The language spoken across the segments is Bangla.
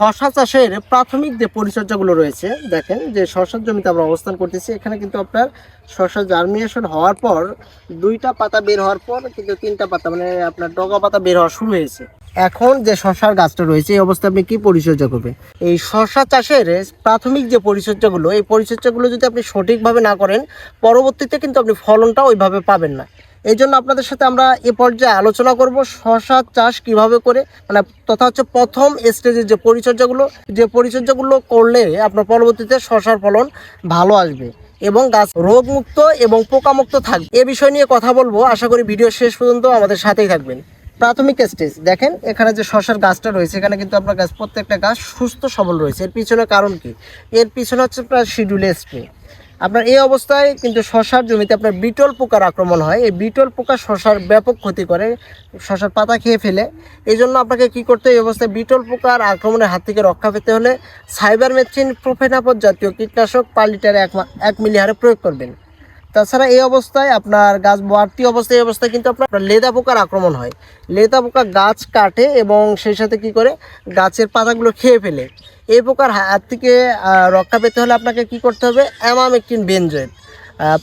শশা চাষের প্রাথমিক যে পরিচর্যাগুলো রয়েছে, দেখেন যে শশার জমিতে আমরা অবস্থান করতেছি। এখানে কিন্তু আপনার শশা জার্মিনেশন হওয়ার পর দুইটা পাতা বের হওয়ার পর কিন্তু তিনটা পাতা মানে আপনার ডগা পাতা বের হওয়া শুরু হয়েছে। এখন যে শশার গাছটা রয়েছে, এই অবস্থায় আপনি কি পরিচর্যা করবেন? এই শশা চাষের প্রাথমিক যে পরিচর্যাগুলো, এই পরিচর্যাগুলো যদি আপনি সঠিকভাবে না করেন, পরবর্তীতে কিন্তু আপনি ফলনটা ওইভাবে পাবেন না। এই জন্য আপনাদের সাথে আমরা এ পর্যায়ে আলোচনা করব শশা চাষ কীভাবে করে মানে তথা হচ্ছে প্রথম স্টেজের যে পরিচর্যাগুলো যে পরিচর্যাগুলো করলে আপনার পরবর্তীতে শশার ফলন ভালো আসবে এবং গাছ রোগমুক্ত এবং পোকামুক্ত থাকবে। এ বিষয় নিয়ে কথা বলব। আশা করি ভিডিও শেষ পর্যন্ত আমাদের সাথেই থাকবেন। প্রাথমিক স্টেজ দেখেন এখানে যে শশার গাছটা রয়েছে, এখানে কিন্তু আপনার গাছ, প্রত্যেকটা গাছ সুস্থ সবল রয়েছে। এর পিছনে কারণ কি? এর পিছনে হচ্ছে আপনার শিডিউল স্প্রে আপনার এই অবস্থায় কিন্তু শশার জমিতে আপনার বিটল পোকার আক্রমণ হয়। এই বিটল পোকা শশার ব্যাপক ক্ষতি করে, শশার পাতা খেয়ে ফেলে। এই জন্য আপনাকে কি করতে এই অবস্থায় বিটল পোকার আক্রমণের হাত থেকে রক্ষা পেতে হলে সাইবার মেথ্রিন প্রোফেনাপদ জাতীয় কীটনাশক পার লিটারে এক এক মিলি হারে প্রয়োগ করবেন। তাছাড়া এই অবস্থায় আপনার গাছ বাড়তি অবস্থায়, এই অবস্থায় কিন্তু আপনার লেদা পোকার আক্রমণ হয়। লেদা পোকা গাছ কাটে এবং সেই সাথে কি করে? গাছের পাতাগুলো খেয়ে ফেলে। এই পোকার হাত থেকে রক্ষা পেতে হলে আপনাকে কি করতে হবে? অ্যামামেকটিন বেনজয়েড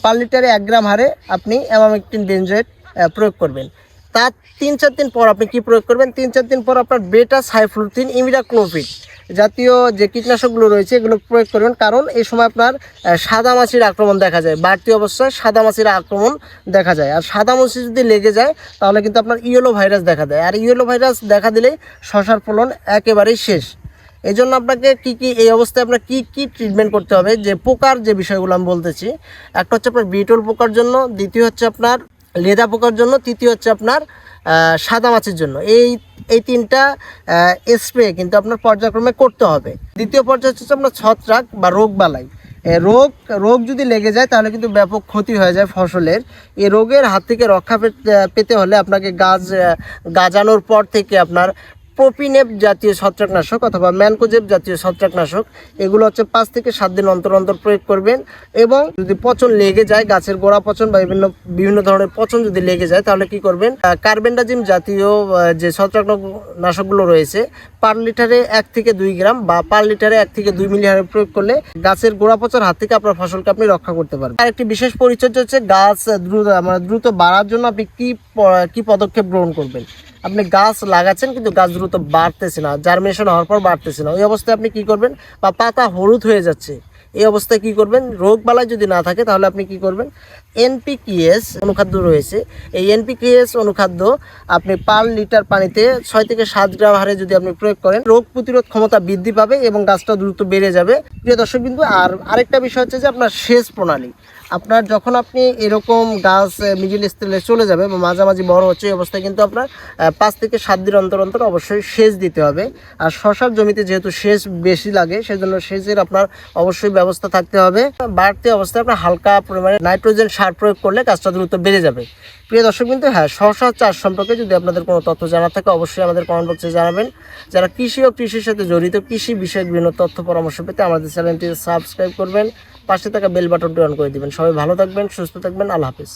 পার লিটারে এক গ্রাম হারে আপনি অ্যামামেকটিন বেনজয়েড প্রয়োগ করবেন। তার তিন চার দিন পর আপনি কি প্রয়োগ করবেন? তিন চার দিন পর আপনার বেটা সাইফ্লুথিন ইমিডাক্লোপিড জাতীয় যে কীটনাশকগুলো রয়েছে, এগুলো প্রয়োগ করবেন। কারণ এই সময় আপনার সাদা মাছির আক্রমণ দেখা যায়। বাড়তি অবস্থায় সাদা মাছির আক্রমণ দেখা যায়। আর সাদা মাছি যদি লেগে যায়, তাহলে কিন্তু আপনার ইয়েলো ভাইরাস দেখা দেয়। আর ইয়েলো ভাইরাস দেখা দিলেই শশার ফলন একেবারেই শেষ। এই জন্য আপনাকে কি কি, এই অবস্থায় আপনার কি কি ট্রিটমেন্ট করতে হবে, যে পোকার যে বিষয়গুলো আমি বলতেছি, একটা হচ্ছে আপনার বিটল পোকার জন্য, দ্বিতীয় হচ্ছে আপনার লেদা পোকার জন্য, তৃতীয় হচ্ছে আপনার সাদা মাছের জন্য। এই এই তিনটা স্প্রে কিন্তু আপনার পর্যায়ক্রমে করতে হবে। দ্বিতীয় পর্যায়ে হচ্ছে আপনার ছত্রাক বা রোগ বালাই। রোগ রোগ যদি লেগে যায়, তাহলে কিন্তু ব্যাপক ক্ষতি হয়ে যায় ফসলের। এই রোগের হাত থেকে রক্ষা পেতে হলে আপনাকে গাছ গাজানোর পর থেকে আপনার প্রোপিনেপ জাতীয় ছত্রাকনাশক অথবা ম্যানকোজেব জাতীয় ছত্রাকনাশক, এগুলো হচ্ছে পাঁচ থেকে সাত দিন অন্তর অন্তর প্রয়োগ করবেন এবং যদি পচন লেগে যায়, গাছের গোড়া পচন বা বিভিন্ন বিভিন্ন ধরনের পচন যদি লেগে যায়, তাহলে কি করবেন? কার্বেন্ডাজিম জাতীয় যে ছত্রাকনাশকগুলো রয়েছে, পার লিটারে এক থেকে দুই গ্রাম বা পার লিটারে এক থেকে দুই মিলি হারে প্রয়োগ করলে গাছের গোড়া পচার হাত থেকে আপনার ফসলকে আপনি রক্ষা করতে পারবেন। আর একটি বিশেষ পরিচর্যা হচ্ছে গাছ দ্রুত মানে দ্রুত বাড়ার জন্য আপনি কি কি পদক্ষেপ গ্রহণ করবেন? আপনি গাছ লাগাচ্ছেন, কিন্তু গাছ দ্রুত বাড়তেছে না জার্মিনেশন হওয়ার পর বাড়তেছে না। ওই অবস্থায় আপনি কি করবেন? বা পাতা হলুদ হয়ে যাচ্ছে। এই অবস্থায় কি করবেন? রোগ বালাই যদি না থাকে, তাহলে আপনি কি করবেন? এনপিকিএস অনুখাদ্য রয়েছে। এই এনপিকিএস অনুখাদ্য আপনি পার লিটার পানিতে ছয় থেকে সাত গ্রাম হারে যদি আপনি প্রয়োগ করেন, রোগ প্রতিরোধ ক্ষমতা বৃদ্ধি পাবে এবং গাছটা দ্রুত বেড়ে যাবে। প্রিয় দর্শক বিন্দু, আর আরেকটা বিষয় হচ্ছে যে আপনার সেচ প্রণালী। আপনার যখন আপনি এরকম গাছ মিডিল স্টেলে চলে যাবে বা মাঝামাঝি বড় হচ্ছে, এই অবস্থায় কিন্তু আপনার পাঁচ থেকে সাত দিন অন্তর অন্তর অবশ্যই সেচ দিতে হবে। আর শশার জমিতে যেহেতু সেচ বেশি লাগে, সেজন্য সেচের আপনার অবশ্যই ব্যবস্থা থাকতে হবে। বাড়তি অবস্থায় আপনার হালকা পরিমাণে নাইট্রোজেন সার প্রয়োগ করলে গাছটা দ্রুত বেড়ে যাবে। প্রিয় দর্শক কিন্তু হ্যাঁ শশা চাষ সম্পর্কে যদি আপনাদের কোনো তথ্য জানা থাকে, অবশ্যই আমাদের কমেন্ট বক্সে জানাবেন। যারা কৃষি ও কৃষির সাথে জড়িত, কৃষি বিষয়ক বিভিন্ন তথ্য পরামর্শ পেতে আমাদের চ্যানেলটি সাবস্ক্রাইব করবেন। পাশে থাকা বেল বাটনটি অন করে দেবেন। সবাই ভালো থাকবেন, সুস্থ থাকবেন। আল্লাহ হাফিজ।